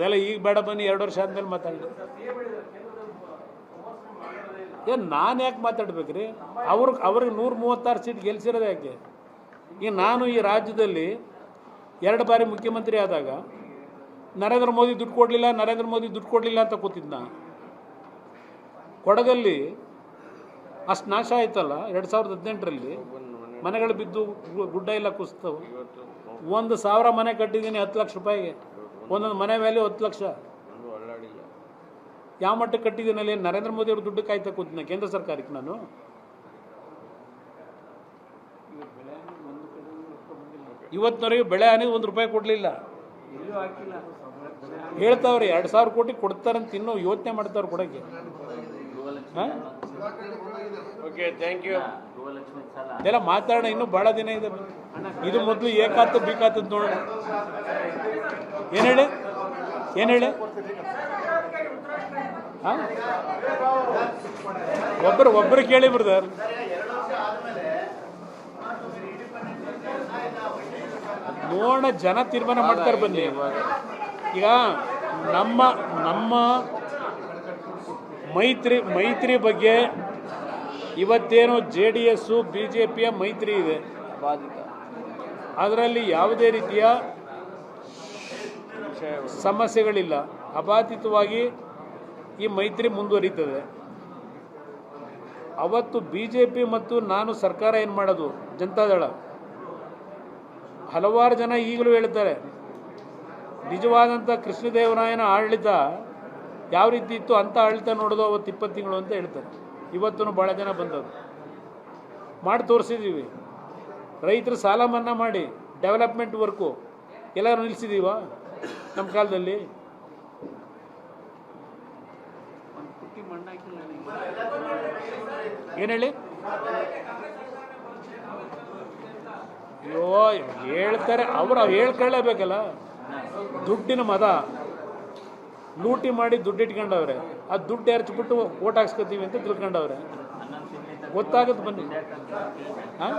ಅದೆಲ್ಲ ಈಗ ಬೇಡ ಬನ್ನಿ, ಎರಡು ವರ್ಷ ಆದ್ಮೇಲೆ ಮಾತಾಡಿ. ಏನು ನಾನು ಯಾಕೆ ಮಾತಾಡ್ಬೇಕ್ರಿ? ಅವ್ರಿಗೆ ಅವ್ರಿಗೆ ನೂರ ಮೂವತ್ತಾರು ಸೀಟ್ ಗೆಲ್ಸಿರೋದು ಯಾಕೆ? ಈಗ ನಾನು ಈ ರಾಜ್ಯದಲ್ಲಿ ಎರಡು ಬಾರಿ ಮುಖ್ಯಮಂತ್ರಿ ಆದಾಗ ನರೇಂದ್ರ ಮೋದಿ ದುಡ್ಡು ಕೊಡಲಿಲ್ಲ, ನರೇಂದ್ರ ಮೋದಿ ದುಡ್ಡು ಕೊಡಲಿಲ್ಲ ಅಂತ ಕೂತಿದ್ನ. ಕೊಡಗಲ್ಲಿ ಅಷ್ಟು ನಾಶ ಆಯ್ತಲ್ಲ, ಎರಡು ಸಾವಿರದ ಹದಿನೆಂಟರಲ್ಲಿ? ಮನೆಗಳು ಬಿದ್ದು ಗುಡ್ಡ ಎಲ್ಲ ಕುಸ್ತವು. ಒಂದು ಸಾವಿರ ಮನೆ ಕಟ್ಟಿದ್ದೀನಿ ಹತ್ತು ಲಕ್ಷ ರೂಪಾಯಿಗೆ. ಒಂದೊಂದು ಮನೆ ವ್ಯಾಲ್ಯೂ ಹತ್ತು ಲಕ್ಷ. ಯಾವ ಮಟ್ಟಕ್ಕೆ ಕಟ್ಟಿದ್ದೀನಲ್ಲಿ ನರೇಂದ್ರ ಮೋದಿ ಅವರು ದುಡ್ಡು ಕಾಯ್ತಾ ಕೂತಿದ್ದೆ ಕೇಂದ್ರ ಸರ್ಕಾರಕ್ಕೆ ನಾನು. ಇವತ್ತಿನವರೆಗೆ ಬೆಳೆ ಹಾನಿ ಒಂದು ರೂಪಾಯಿ ಕೊಡಲಿಲ್ಲ. ಹೇಳ್ತಾವ್ರಿ, ಎರಡು ಸಾವಿರ ಕೋಟಿ ಕೊಡ್ತಾರಂತ ಇನ್ನೂ ಯೋಚನೆ ಮಾಡ್ತಾವ್ರೆ ಕೊಡೋಕ್ಕೆ. ಹಾಂ? ಓಕೆ ಥ್ಯಾಂಕ್ ಯು ಇದೆಲ್ಲ ಮಾತಾಡೋಣ, ಇನ್ನೂ ಭಾಳ ದಿನ ಇದೆ. ಇದು ಮೊದಲು ಏಕಾತ, ಬೇಕಾತ ನೋಡೋಣ. ಏನು ಹೇಳಿ? ಏನು ಹೇಳಿ? ಒಬ್ಬರು ಒಬ್ಬರು ಕೇಳಿ ಬ್ರದರ್ ನೋಡ ಜನ ತೀರ್ಮಾನ ಮಾಡ್ತಾರೆ ಬನ್ನಿ. ಈಗ ನಮ್ಮ ನಮ್ಮ ಮೈತ್ರಿ ಮೈತ್ರಿ ಬಗ್ಗೆ ಇವತ್ತೇನು J D S B J ಪಿಯ ಮೈತ್ರಿ ಇದೆ. ಅದರಲ್ಲಿ ಯಾವುದೇ ರೀತಿಯ ಸಮಸ್ಯೆಗಳಿಲ್ಲ. ಅಬಾಧಿತವಾಗಿ ಈ ಮೈತ್ರಿ ಮುಂದುವರಿತದೆ. ಅವತ್ತು ಬಿ ಜೆ ಪಿ ಮತ್ತು ನಾನು ಸರ್ಕಾರ ಏನು ಮಾಡೋದು? ಜನತಾದಳ ಹಲವಾರು ಜನ ಈಗಲೂ ಹೇಳ್ತಾರೆ ನಿಜವಾದಂಥ ಕೃಷ್ಣದೇವರಾಯನ ಆಡಳಿತ ಯಾವ ರೀತಿ ಇತ್ತು ಅಂತ ಆಳ್ತಾ ನೋಡೋದು ಅವತ್ತು ಇಪ್ಪತ್ತು ತಿಂಗಳು ಅಂತ ಹೇಳ್ತಾರೆ. ಇವತ್ತೂ ಭಾಳ ಜನ ಬಂದವರು. ಮಾಡಿ ತೋರಿಸಿದ್ದೀವಿ ರೈತರು ಸಾಲ ಮನ್ನಾ ಮಾಡಿ, ಡೆವಲಪ್ಮೆಂಟ್ ವರ್ಕು. ಎಲ್ಲರೂ ನಿಲ್ಲಿಸಿದೀವ ನಮ್ಮ ಕಾಲದಲ್ಲಿ? ಏನು ಹೇಳಿ? ಅಯ್ಯೋ, ಹೇಳ್ತಾರೆ. ಅವ್ರು ಹೇಳ್ಕೊಳ್ಳೇಬೇಕಲ್ಲ. ದುಡ್ಡಿನ ಮದ. ಲೂಟಿ ಮಾಡಿ ದುಡ್ಡು ಇಟ್ಕೊಂಡವ್ರೆ. ಆ ದುಡ್ಡು ಎರಚ್ಬಿಟ್ಟು ಓಟ್ ಹಾಕ್ಸ್ಕೊತೀವಿ ಅಂತ ತಿಳ್ಕೊಂಡವ್ರೆ. ಗೊತ್ತಾಗುತ್ತೆ ಬನ್ನಿ. ಹಾಂ?